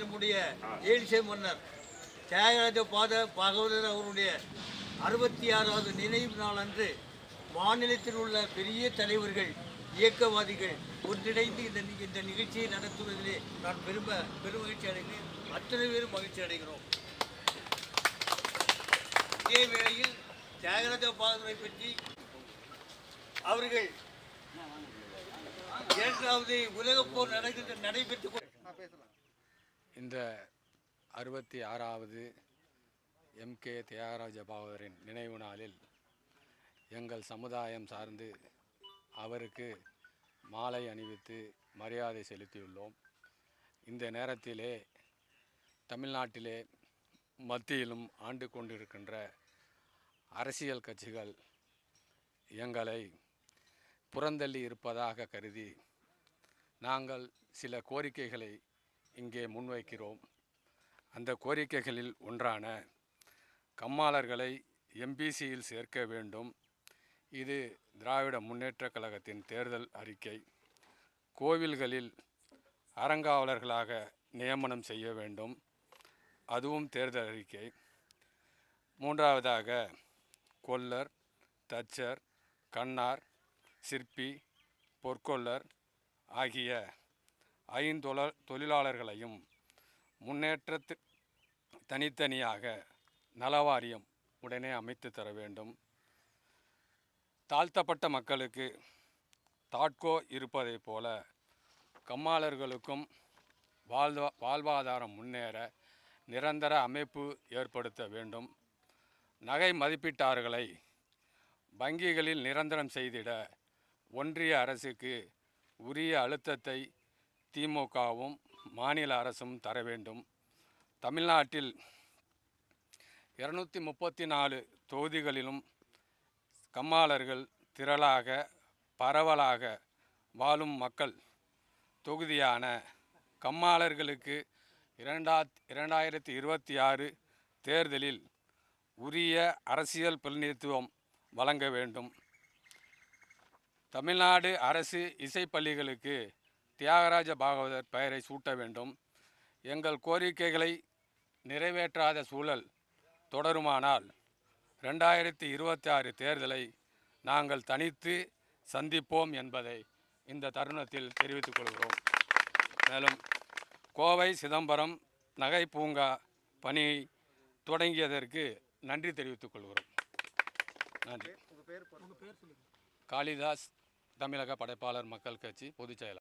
நம்முடைய ஏழிசை மன்னர் தியாகராஜ பாத பகவதர் அவருடைய அறுபத்தி ஆறாவது நினைவு நாள் அன்று மாநிலத்தில் உள்ள பெரிய தலைவர்கள் இயக்கவாதிகள் ஒன்றிணைந்து இந்த இந்த நிகழ்ச்சியை நடத்துவதிலே நான் பெரும பெருமகிழ்ச்சி அடைகிறேன். அத்தனை பேரும் மகிழ்ச்சி அடைகிறோம். இதே வேளையில் தியாகராஜ பாகவரை பற்றி அவர்கள் இரண்டாவது உலகப் போர் நடக்கின்ற நடைபெற்று இந்த அறுபத்தி ஆறாவது எம்கே தியாகராஜ பாகவதரின் நினைவு நாளில் எங்கள் சமுதாயம் சார்ந்து அவருக்கு மாலை அணிவித்து மரியாதை செலுத்தியுள்ளோம். இந்த நேரத்திலே தமிழ்நாட்டிலே மத்தியிலும் ஆண்டு கொண்டிருக்கின்ற அரசியல் கட்சிகள் எங்களை புறந்தள்ளி இருப்பதாக கருதி நாங்கள் சில கோரிக்கைகளை இங்கே முன்வைக்கிறோம். அந்த கோரிக்கைகளில் ஒன்றான கம்மாளர்களை எம்பிசியில் சேர்க்க வேண்டும். இது திராவிட முன்னேற்றக் கழகத்தின் தேர்தல் அறிக்கை. கோவில்களில் அறங்காவலர்களாக நியமனம் செய்ய வேண்டும். அதுவும் தேர்தல் அறிக்கை. மூன்றாவதாக கொல்லர் தச்சர் கண்ணார் சிற்பி பொற்கொல்லர் ஆகிய ஐந்தொழ தொழிலாளர்களையும் முன்னேற்றத்து தனித்தனியாக நலவாரியம் உடனே அமைத்து தர வேண்டும். தாழ்த்தப்பட்ட மக்களுக்கு தாட்கோ இருப்பதைப் போல கம்மாளர்களுக்கும் வாழ்வா வாழ்வாதாரம் முன்னேற நிரந்தர அமைப்பு ஏற்படுத்த வேண்டும். நகை மதிப்பீட்டாளர்களை வங்கிகளில் நிரந்தரம் செய்திட ஒன்றிய அரசுக்கு உரிய அழுத்தத்தை திமுகவும் மாநில அரசும் தர வேண்டும். தமிழ்நாட்டில் இருநூற்றி முப்பத்தி நாலு தொகுதிகளிலும் கம்மாளர்கள் திரளாக பரவலாக வாழும் மக்கள் தொகுதியான கம்மாளர்களுக்கு இரண்டா இரண்டாயிரத்தி இருபத்தி ஆறு தேர்தலில் உரிய அரசியல் பிரதிநிதித்துவம் வழங்க வேண்டும். தமிழ்நாடு அரசு இசைப்பள்ளிகளுக்கு தியாகராஜ பாகவதர் பெயரை சூட்ட வேண்டும். எங்கள் கோரிக்கைகளை நிறைவேற்றாத சூழல் தொடருமானால் ரெண்டாயிரத்தி இருபத்தி ஆறு தேர்தலை நாங்கள் தனித்து சந்திப்போம் என்பதை இந்த தருணத்தில் தெரிவித்துக் கொள்கிறோம். மேலும் கோவை சிதம்பரம் நகை பூங்கா பணி தொடங்கியதற்கு நன்றி தெரிவித்துக் கொள்கிறோம். நன்றி. காளிதாஸ் தமிழக படைப்பாளர் மக்கள் கட்சி பொதுச் செயலாளர்.